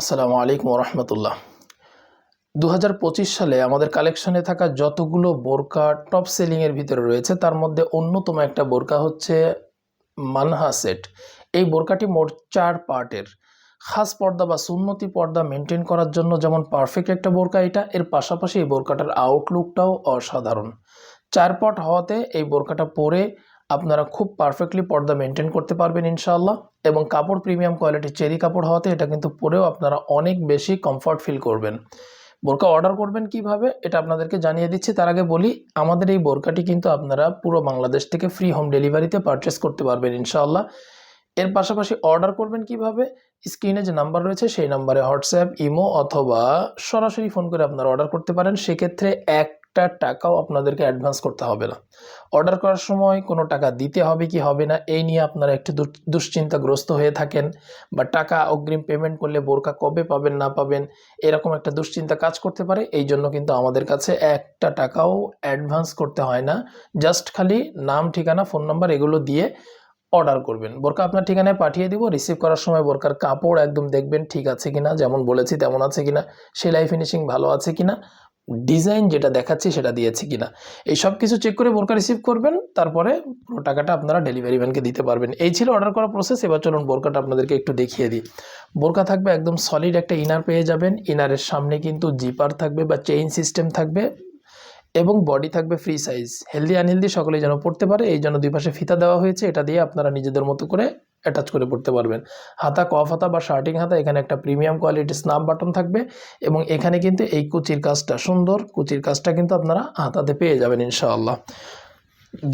আসসালামু আলাইকুম রহমতুল্লাহ দু সালে আমাদের কালেকশনে থাকা যতগুলো বোরকা টপ সেলিংয়ের ভিতরে রয়েছে, তার মধ্যে অন্যতম একটা বোরকা হচ্ছে মানহা সেট। এই বোরকাটি মোট চার পার্টের। খাস পর্দা বা সুন্নতি পর্দা মেনটেন করার জন্য যেমন পারফেক্ট একটা বোরকা এটা, এর পাশাপাশি এই বোরকাটার আউটলুকটাও অসাধারণ। চার পার্ট হওয়াতে এই বোরকাটা পরে আপনারা খুব পারফেক্টলি পর্দা মেনটেন করতে পারবেন ইনশাআল্লাহ। এবং কাপড় প্রিমিয়াম কোয়ালিটির চেরি কাপড় হওয়াতে এটা কিন্তু পরেও আপনারা অনেক বেশি কমফর্ট ফিল করবেন। বোরকা অর্ডার করবেন কীভাবে, এটা আপনাদেরকে জানিয়ে দিচ্ছি। তার আগে বলি, আমাদের এই বোরকাটি কিন্তু আপনারা পুরো বাংলাদেশ থেকে ফ্রি হোম ডেলিভারিতে পারচেস করতে পারবেন ইনশাআল্লাহ। এর পাশাপাশি অর্ডার করবেন কীভাবে স্ক্রিনে যে নাম্বার রয়েছে সেই নাম্বারে হোয়াটসঅ্যাপ ইমো অথবা সরাসরি ফোন করে আপনারা অর্ডার করতে পারেন। সেক্ষেত্রে একটা টাকাও আপনাদেরকে অ্যাডভান্স করতে হবে না। অর্ডার করার সময় কোনো টাকা দিতে হবে কি হবে না, এই নিয়ে আপনারা একটু দুশ্চিন্তাগ্রস্ত হয়ে থাকেন বা টাকা অগ্রিম পেমেন্ট করলে বোরকা কবে পাবেন, না পাবেন, এরকম একটা দুশ্চিন্তা কাজ করতে পারে। এই জন্য কিন্তু আমাদের কাছে একটা টাকাও অ্যাডভান্স করতে হয় না। জাস্ট খালি নাম, ঠিকানা ফোন নাম্বার এগুলো দিয়ে অর্ডার করবেন। বোরকা আপনার ঠিকানায় পাঠিয়ে দিব রিসিভ করার সময় বোরকার কাপড় একদম দেখবেন ঠিক আছে কিনা, যেমন বলেছি তেমন আছে কিনা, সেলাই ফিনিশিং ভালো আছে কিনা ডিজাইন যেটা দেখাচ্ছি সেটা দিয়েছি কিনা। এই সব কিছু চেক করে বোরকা রিসিভ করবেন, তারপরে পুরো টাকাটা আপনারা ডেলিভারি ম্যানকে দিতে পারবেন। এই ছিল অর্ডার করার প্রসেস এবার চলুন বোরকাটা আপনাদেরকে একটু দেখিয়ে দিই। বোরকা থাকবে একদম সলিড একটা ইনার পেয়ে যাবেন ইনারের সামনে কিন্তু জিপার থাকবে বা চেইন সিস্টেম থাকবে। এবং বডি থাকবে ফ্রি সাইজ হেলদি আনহেলদি সকলেই যেন পড়তে পারে, এই জন্য দুই পাশে ফিতা দেওয়া হয়েছে, এটা দিয়ে আপনারা নিজেদের মতো করে অ্যাটাচ করে পড়তে পারবেন। হাতা কফ হাতা বা শার্টিং হাতা, এখানে একটা প্রিমিয়াম কোয়ালিটির স্নাপ বাটন থাকবে এবং এখানে কিন্তু এই কুচির কাজটা, সুন্দর কুচির কাজটা কিন্তু আপনারা হাতাতে পেয়ে যাবেন ইনশাআল্লাহ।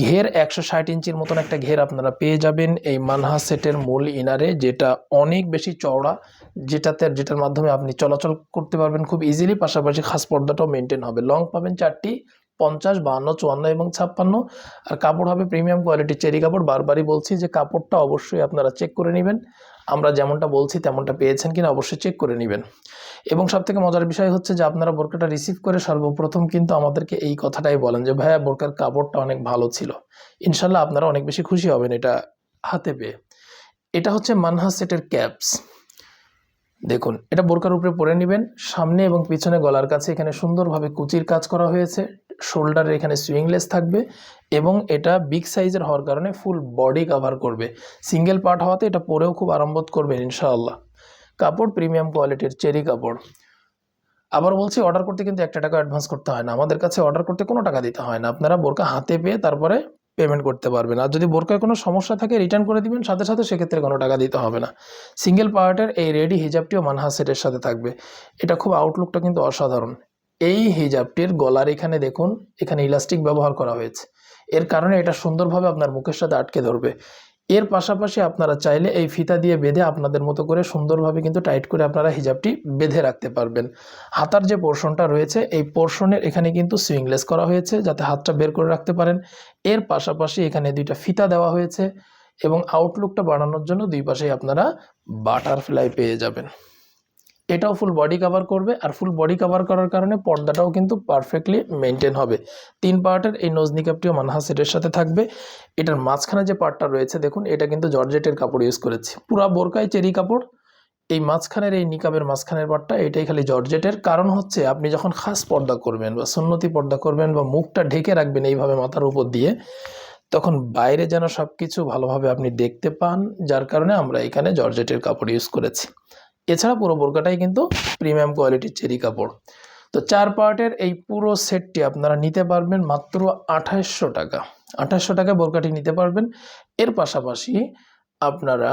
ঘের একশো ষাট ইঞ্চির মতন একটা ঘের আপনারা পেয়ে যাবেন এই মানহা সেটের মূল ইনারে, যেটা অনেক বেশি চওড়া, যেটাতে যেটার মাধ্যমে আপনি চলাচল করতে পারবেন খুব ইজিলি পাশাপাশি খাস পর্দাটাও মেনটেন হবে। লং পাবেন চারটি পঞ্চাশ, বাহান্ন, চুয়ান্ন এবং ছাপ্পান্ন। আর কাপড় হবে প্রিমিয়াম কোয়ালিটির চেরি কাপড়। বারবারই বলছি যে কাপড়টা অবশ্যই আপনারা চেক করে নেবেন। আমরা যেমনটা বলছি তেমনটা পেয়েছেন কিনা অবশ্যই চেক করে নেবেন। এবং সব থেকে মজার বিষয় হচ্ছে যে আপনারা বোরকাটা রিসিভ করে সর্বপ্রথম কিন্তু আমাদেরকে এই কথাটাই বলেন যে, ভাইয়া, বোরকার কাপড়টা অনেক ভালো ছিল। ইনশাল্লাহ আপনারা অনেক বেশি খুশি হবেন এটা হাতে পেয়ে। এটা হচ্ছে মানহা সেটের ক্যাপস। দেখুন, এটা বোরকার উপরে পরে নেবেন। সামনে এবং পিছনে গলার কাছে এখানে সুন্দরভাবে কুচির কাজ করা হয়েছে। শোল্ডারে এখানে সুইংলেস থাকবে এবং এটা বিগ সাইজের হওয়ার কারণে ফুল বডি কভার করবে। সিঙ্গেল পার্ট হওয়াতে এটা পরেও খুব আরামবোধ করবেন ইনশাআল্লাহ। কাপড় প্রিমিয়াম কোয়ালিটির চেরি কাপড়। আবার বলছি অর্ডার করতে কিন্তু একটা টাকা অ্যাডভান্স করতে হয় না। আমাদের কাছে অর্ডার করতে কোনো টাকা দিতে হয় না। আপনারা বোরকা হাতে পেয়ে তারপরে পেমেন্ট করতে পারবেন। আর যদি বোরকায় কোনো সমস্যা থাকে রিটার্ন করে দিবেন, সাথে সাথে সেক্ষেত্রে কোনো টাকা দিতে হবে না। সিঙ্গেল পার্টের এই রেডি হিজাবটিও মানহা সেটের সাথে থাকবে। এটা খুব আউটলুকটা কিন্তু অসাধারণ। এই হিজাবটির গলার এখানে দেখুন, এখানে ইলাস্টিক ব্যবহার করা হয়েছে। এর কারণে এটা সুন্দরভাবে আপনার মুখের সাথে আটকে ধরবে। এর পাশাপাশি আপনারা চাইলে এই ফিতা দিয়ে বেঁধে আপনাদের মতো করে সুন্দরভাবে কিন্তু টাইট করে আপনারা হিজাবটি বেঁধে রাখতে পারবেন। হাতার যে পোর্শনটা রয়েছে, এই পোর্শনের এখানে কিন্তু সুইংলেস করা হয়েছে, যাতে হাতটা বের করে রাখতে পারেন। এর পাশাপাশি এখানে দুইটা ফিতা দেওয়া হয়েছে এবং আউটলুকটা বাড়ানোর জন্য দুই পাশেই আপনারা বাটারফ্লাই পেয়ে যাবেন। এটাও ফুল বডি কভার করবে আর ফুল বডি কভার করার কারণে পর্দাটাও কিন্তু পারফেক্টলি মেনটেন হবে। তিন পার্টের এই নজনি কাপটিও মানহা সেটের সাথে থাকবে। এটার মাঝখানে যে পার্টটা রয়েছে, দেখুন, এটা কিন্তু জর্জেটের কাপড় ইউজ করেছি। পুরা বোরকায় চেরি কাপড়। এই মাঝখানের এই নিকাবের মাঝখানের পার্টটা এটাই খালি জর্জেটের। কারণ হচ্ছে, আপনি যখন খাস পর্দা করবেন বা সুন্নতি পর্দা করবেন বা মুখটা ঢেকে রাখবেন এইভাবে মাথার উপর দিয়ে, তখন বাইরে যেন সব কিছু ভালোভাবে আপনি দেখতে পান, যার কারণে আমরা এখানে জর্জেটের কাপড় ইউজ করেছি। এছাড়া পুরো বোরকাটাই কিন্তু প্রিমিয়াম কোয়ালিটির চেরি কাপড়। তো চার পার্টের এই পুরো সেটটি আপনারা নিতে পারবেন মাত্র আঠাশশো টাকা। আঠাশশো টাকায় বোরকাটি নিতে পারবেন। এর পাশাপাশি আপনারা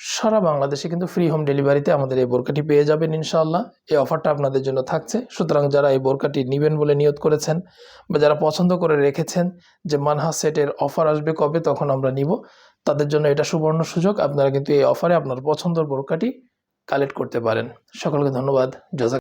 সারা বাংলাদেশে কিন্তু ফ্রি হোম ডেলিভারিতে আমাদের এই বোরকাটি পেয়ে যাবেন ইনশাআল্লাহ। এই অফারটা আপনাদের জন্য থাকছে। সুতরাং যারা এই বোরকাটি নেবেন বলে নিয়ত করেছেন বা যারা পছন্দ করে রেখেছেন যে মানহা সেটের অফার আসবে কবে তখন আমরা নিব, তাদের জন্য এটা সুবর্ণ সুযোগ। আপনারা কিন্তু এই অফারে আপনার পছন্দের বোরকাটি কালেক্ট করতে পারেন। সকলকে ধন্যবাদ। জাজাক